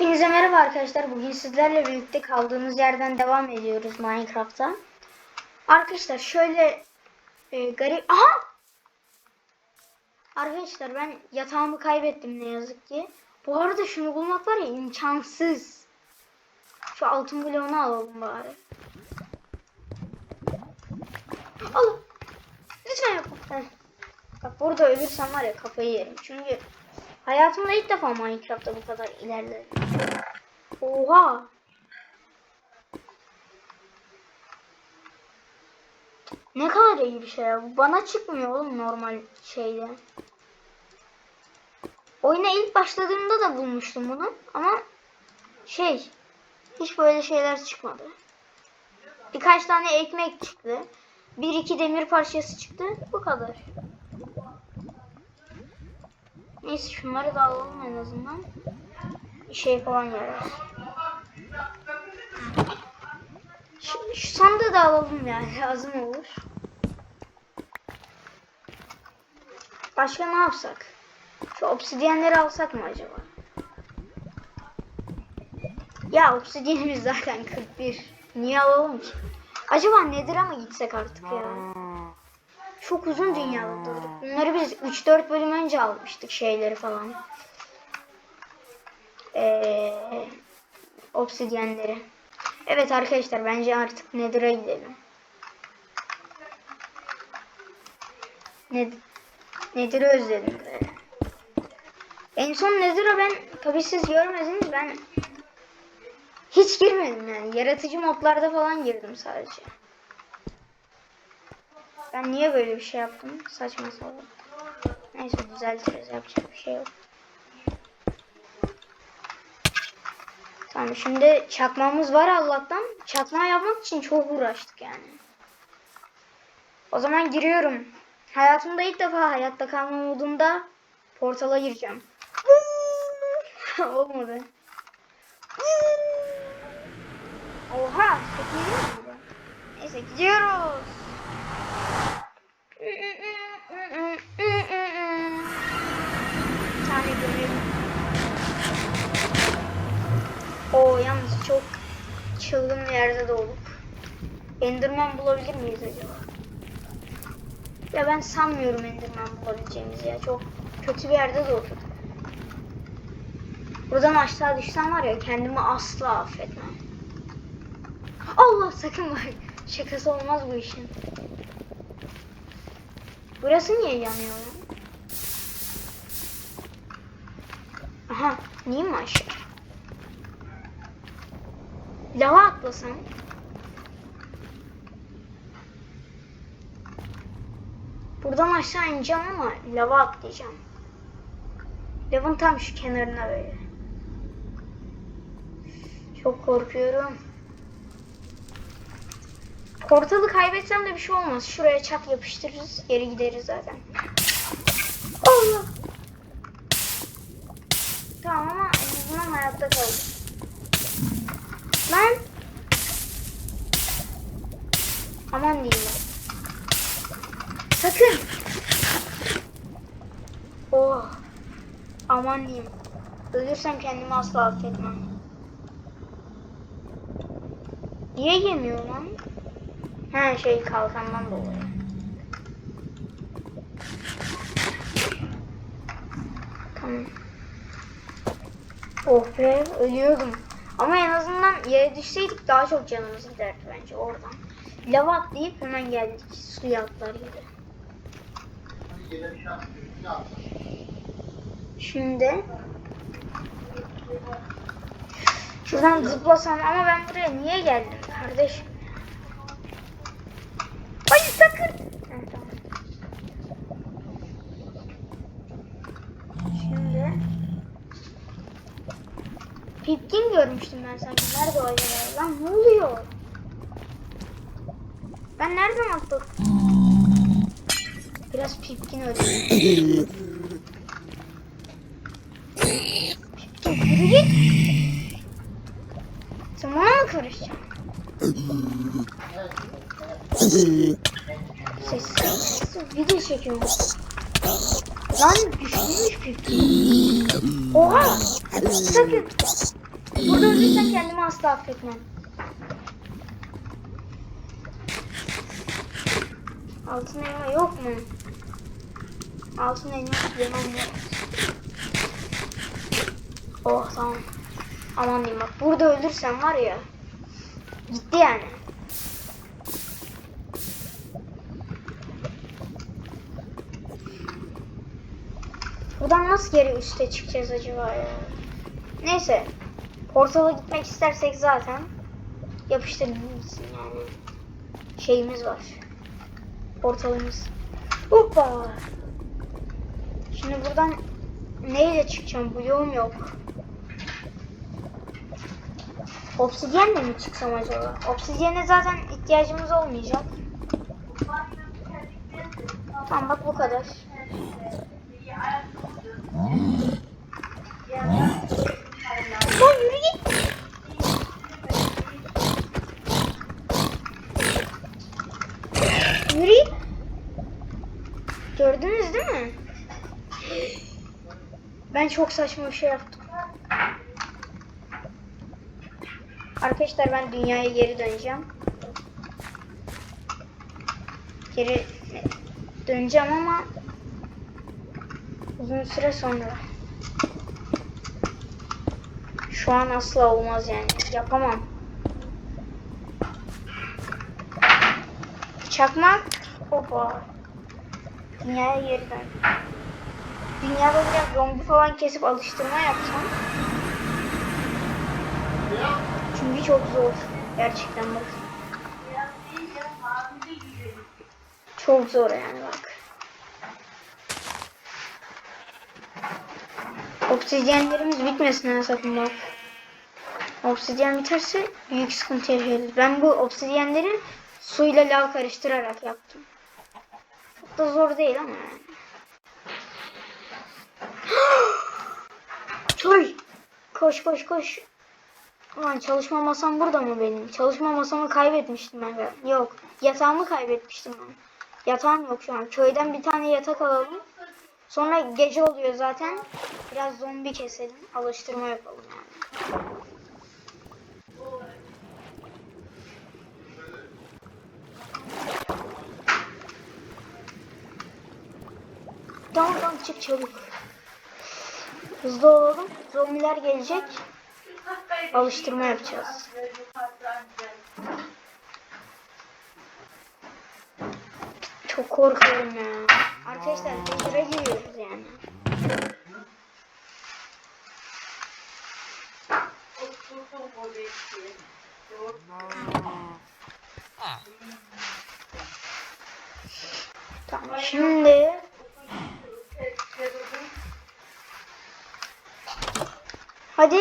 Hepinize merhaba arkadaşlar. Bugün sizlerle birlikte kaldığımız yerden devam ediyoruz Minecraft'ta. Arkadaşlar şöyle e, garip... Aha! Arkadaşlar ben yatağımı kaybettim ne yazık ki. Bu arada şunu bulmak var ya imkansız. Şu altın bloğunu alalım bari. Al. Lütfen yapma. Heh. Bak burada ölürsem var ya kafayı yerim. Çünkü hayatımda ilk defa Minecraft'ta bu kadar ilerledim. Oha. Ne kadar iyi bir şey ya. Bu bana çıkmıyor oğlum normal şeyde. Oyuna ilk başladığımda da bulmuştum bunu ama şey hiç böyle şeyler çıkmadı. Birkaç tane ekmek çıktı. Bir iki demir parçası çıktı. Bu kadar. Neyse şunları da alalım en azından. Şey falan yarar. Şu, şu sandığı da alalım yani lazım olur. Başka ne yapsak? Şu obsidyenleri alsak mı acaba? Ya obsidyenimiz zaten 41. Niye alalım ki? Acaba Nether'a mı gitsek artık ya? Çok uzun dünyada durduk. Bunları biz 3-4 bölüm önce almıştık şeyleri falan. Ee, obsidyenleri. Evet arkadaşlar bence artık Nether'a gidelim. Ned Nether'ı özledim böyle. En son Nether'a ben tabii siz görmediniz ben hiç girmedim yani. Yaratıcı modlarda falan girdim sadece. Ben niye böyle bir şey yaptım? Saçma sapan. Neyse düzeltiriz. Yapacak bir şey yok. Tamam şimdi çakmamız var Allah'tan. Çakma yapmak için çok uğraştık yani. O zaman giriyorum. Hayatımda ilk defa hayatta kalma modunda portala gireceğim. Olmadı. Oha? Neyse gidiyoruz. Bir tane görelim. O yalnız çok çılgın bir yerde doğduk. Enderman bulabilir miyiz acaba? Ya ben sanmıyorum Enderman bulabileceğimizi ya. Çok kötü bir yerde doğduk. Buradan aşağı düşsem var ya kendimi asla affetmem. Allah sakın bak. Şakası olmaz bu işin. Burası niye yanıyor ya? Aha, niye mi aşağı? Lava atlasam. Buradan aşağı ineceğim ama lava atlayacağım. Lavın tam şu kenarına böyle. Çok korkuyorum. Portalı kaybetsem de bir şey olmaz. Şuraya çak yapıştırırız. Geri gideriz zaten. Allah. Tamam ama en azından hayatta kaldık. Lan. Aman diyeyim. Sakın. Oh. Aman diyeyim. Ölürsem kendimi asla affetmem. Niye yemiyor lan? Her şey kalkandan dolayı. Tamam. Oh be ölüyordum. Ama en azından yere düşseydik daha çok canımız giderdi bence oradan. Lava atlayıp hemen geldik suya atlar gibi. Şimdi şuradan zıplasam ama ben buraya niye geldim kardeşim? Hayır sakın. Heh, tamam. Şimdi Pipkin görmüştüm ben sanki. Nerede o acaba? Lan ne oluyor? Ben nereden atladım? Biraz Pipkin öldü. Pipkin yürü git. Sen bana mı karışacaksın? Sessiz. Video çekiyorum. Lan düşmüş Pipkin. Oha! Sakın. Burada ölürsem kendimi asla affetmem. Altın elma yok mu? Altın elma yemem yok. Oh tamam. Aman diyeyim bak burada ölürsem var ya. Gitti yani. Buradan nasıl geri üste çıkacağız acaba ya? Neyse. Portala gitmek istersek zaten yapıştırılmışsın yani. Şeyimiz var. Portalımız. Hoppa. Şimdi buradan neyle çıkacağım? Bloğum yok. Obsidyenle mi çıksam acaba? Obsidyene zaten ihtiyacımız olmayacak. Tamam bak bu kadar. Lan yürü git. Yürü git. Gördünüz değil mi? Ben çok saçma bir şey yaptım. Arkadaşlar ben dünyaya geri döneceğim. Geri döneceğim ama uzun süre sonra. Şu an asla olmaz yani. Yapamam. Çakmak. Hoppa. Dünyaya geri dön. Dünyada biraz zombi falan kesip alıştırma yapsam. Çünkü çok zor. Gerçekten bak. Çok zor yani bak. Obsidyenlerimiz bitmesin ha sakın bak. Obsidyen biterse büyük sıkıntı yaşarız. Ben bu obsidyenleri suyla lav karıştırarak yaptım. Çok da zor değil ama yani. Çoy! Koş koş koş. Ulan çalışma masam burada mı benim? Çalışma masamı kaybetmiştim ben. Yok. Yatağımı kaybetmiştim ben. Yatağım yok şu an. Köyden bir tane yatak alalım. Sonra gece oluyor zaten. Biraz zombi keselim. Alıştırma yapalım yani. Tamam tamam çık çabuk. Hızlı olalım. Zombiler gelecek. Alıştırma yapacağız. Çok korkuyorum ya. Arkadaşlar mecbure giriyoruz yani. Tamam şimdi Hadi.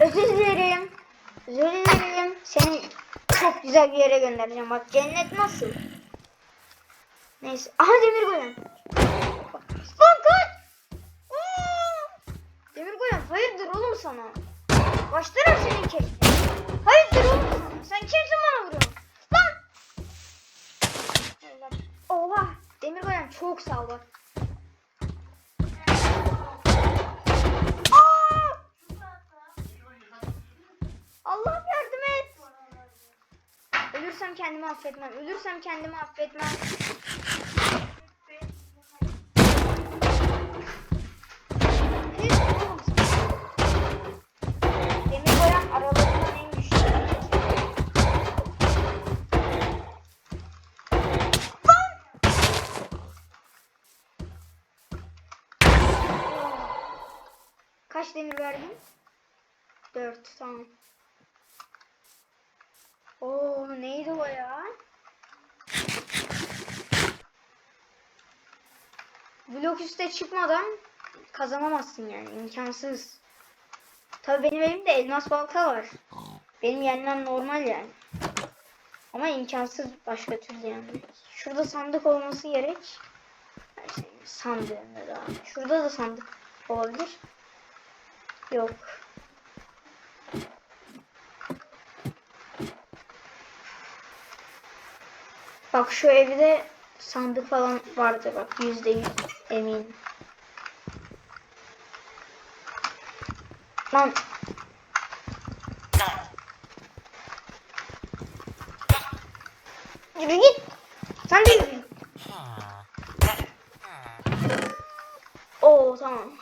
Özür dilerim. Özür dilerim. Seni çok güzel bir yere göndereceğim. Bak cennet nasıl? Neyse. Aha demir golem. Lan kaç. Demir golem hayırdır oğlum sana? Başlarım senin ki. Hayırdır oğlum sana? Sen kimsin bana vuruyorsun? Lan. Oha. Demir golem çok sağ ol. Kendimi affetmem. Ölürsem kendimi affetmem. Kaç demir verdin? Dört tamam. Oo neydi o ya? Blok üste çıkmadan kazanamazsın yani imkansız. Tabii benim elimde elmas balta var. Benim yenmem normal yani. Ama imkansız başka türlü yani. Şurada sandık olması gerek. Şey sandığında da. Şurada da sandık olabilir. Yok. Bak şu evde sandık falan vardı bak yüzde yüz emin. Lan. Yürü git. Sen de yürü. Oo tamam.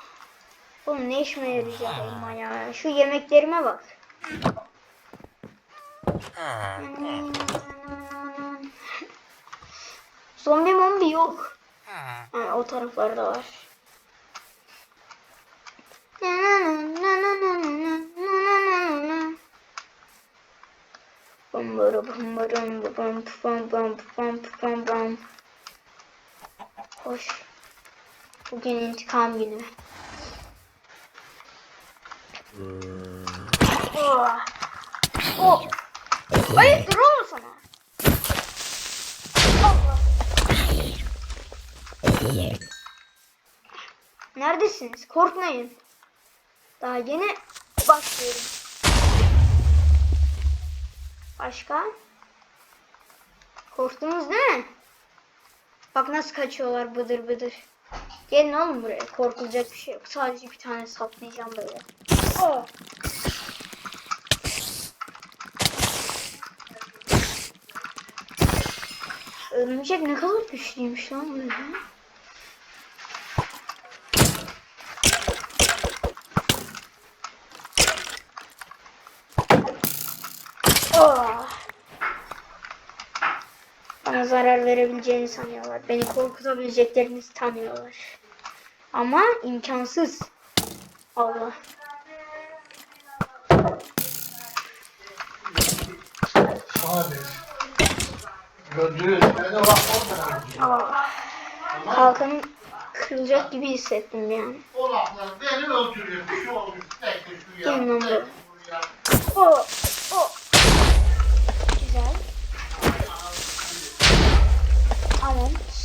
Oğlum ne işime yarayacak elma ya. Şu yemeklerime bak. Hmm. Zombi mombi yok. Ha, o taraflarda var. Bum bum bum bum bum bum bum bum bum bum. Hoş. Bugün intikam günü. Oh. Oh. Hayır dur oğlum sana. Allah. Neredesiniz? Korkmayın. Daha yeni başlıyorum. Başka? Korktunuz değil mi? Bak nasıl kaçıyorlar bıdır bıdır. Gelin oğlum buraya. Korkulacak bir şey yok. Sadece bir tane saplayacağım böyle. Oh. Örümcek ne kadar güçlüymüş lan böyle. Oh. Bana zarar verebileceğini sanıyorlar. Beni korkutabileceklerini sanıyorlar. Ama imkansız. Allah. Abi. Bak orada. Allah. Kalkanım kırılacak gibi hissettim yani. O laflar beni öldürüyor. Şey olmuş. Bekle şu ya. Gelin lan buraya. şu oh.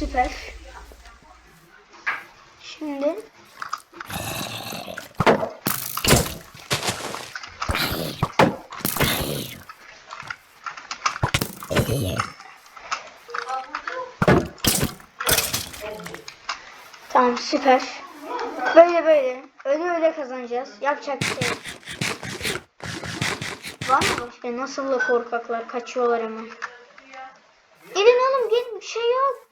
Süper. Şimdi Tamam süper. Böyle böyle. Öyle öyle kazanacağız. Yapacak bir şey. Var mı başka? Nasıl da korkaklar kaçıyorlar hemen. Gelin oğlum gelin bir şey yok.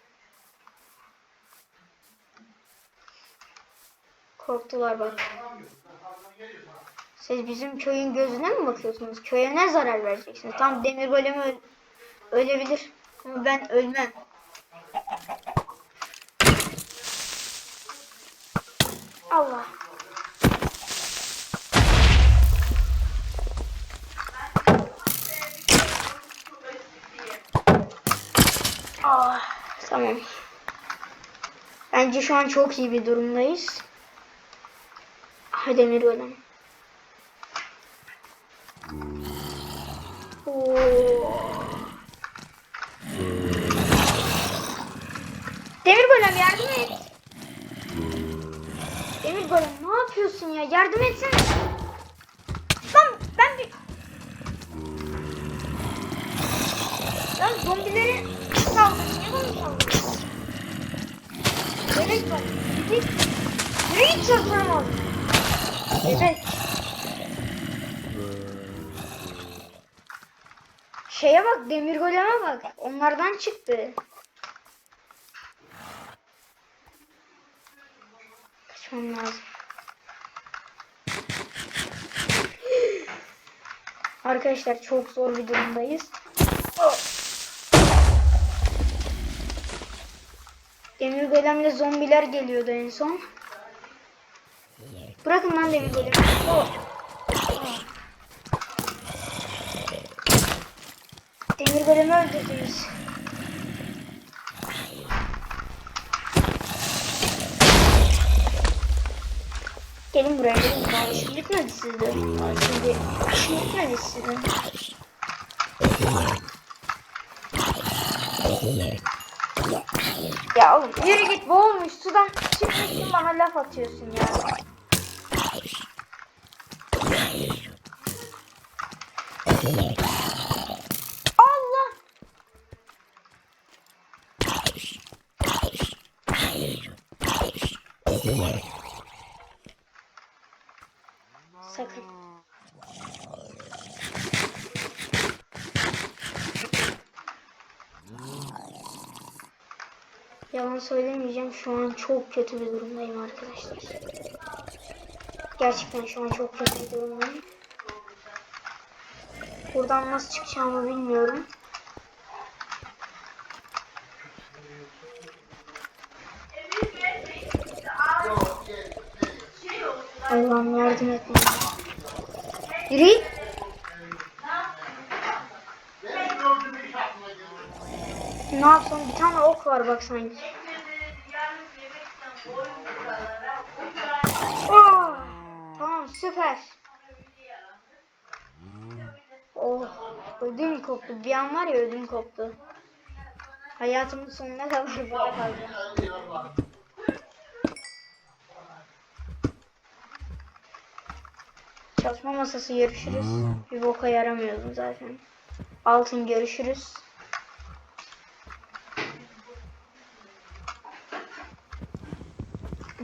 Korktular bak. Siz bizim köyün gözüne mi bakıyorsunuz? Köye ne zarar vereceksiniz? Tam demir golemi öl- ölebilir. Ama ben ölmem. Allah. Ah, tamam. Bence şu an çok iyi bir durumdayız. Golem. Oo. Demir golem yardım et. Demir golem ne yapıyorsun ya? Yardım etsene. Lan ben bir... Lan zombileri saldır. Niye bana? Bebek var. Git. Yürü git çarpıramaz. Bebek. Şeye bak demir goleme bak. Onlardan çıktı. Kaçmam lazım. Arkadaşlar çok zor bir durumdayız. Demir golemle zombiler geliyordu en son. Bırakın lan demir golemi. Oh. Demir golemi öldürdünüz. Gelin buraya gelin. Daha işim bitmedi sizde. Daha Şimdi işim bitmedi sizin. Ya oğlum yürü git boğulmuş sudan çıkmışsın bana laf atıyorsun ya. Allah. Sakın. Yalan söylemeyeceğim. Şu an çok kötü bir durumdayım arkadaşlar. Gerçekten şu an çok kötü bir durumdayım. Buradan nasıl çıkacağımı bilmiyorum. Yok, gel, gel. Allah'ım yardım et bana. Yürü. Ne yapsam bir tane ok var bak sanki. Oh, tamam süper. Oh ödüm koptu. Bir an var ya ödüm koptu. Hayatımın sonuna kadar burada kalacağım. Hadi yallah. Çalışma masası görüşürüz. Bir boka yaramıyordum zaten. Altın görüşürüz.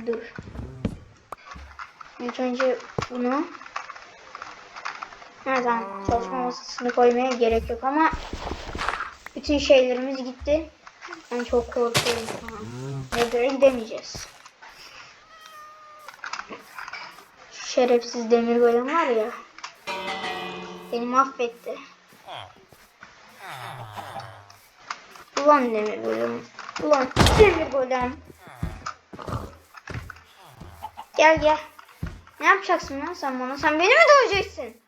Dur. İlk önce bunu tamam. Çalışma masasını koymaya gerek yok ama bütün şeylerimiz gitti. Ben çok korkuyorum şu an. Nether'a gidemeyeceğiz. Şu şerefsiz demir golem var ya. Beni mahvetti. Ulan demir golem. Ulan demir golem. Gel gel. Ne yapacaksın lan sen bana? Sen beni mi döveceksin?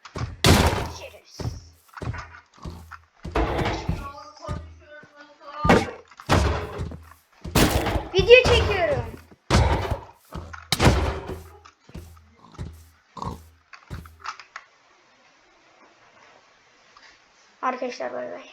Arkadaşlar bay bay.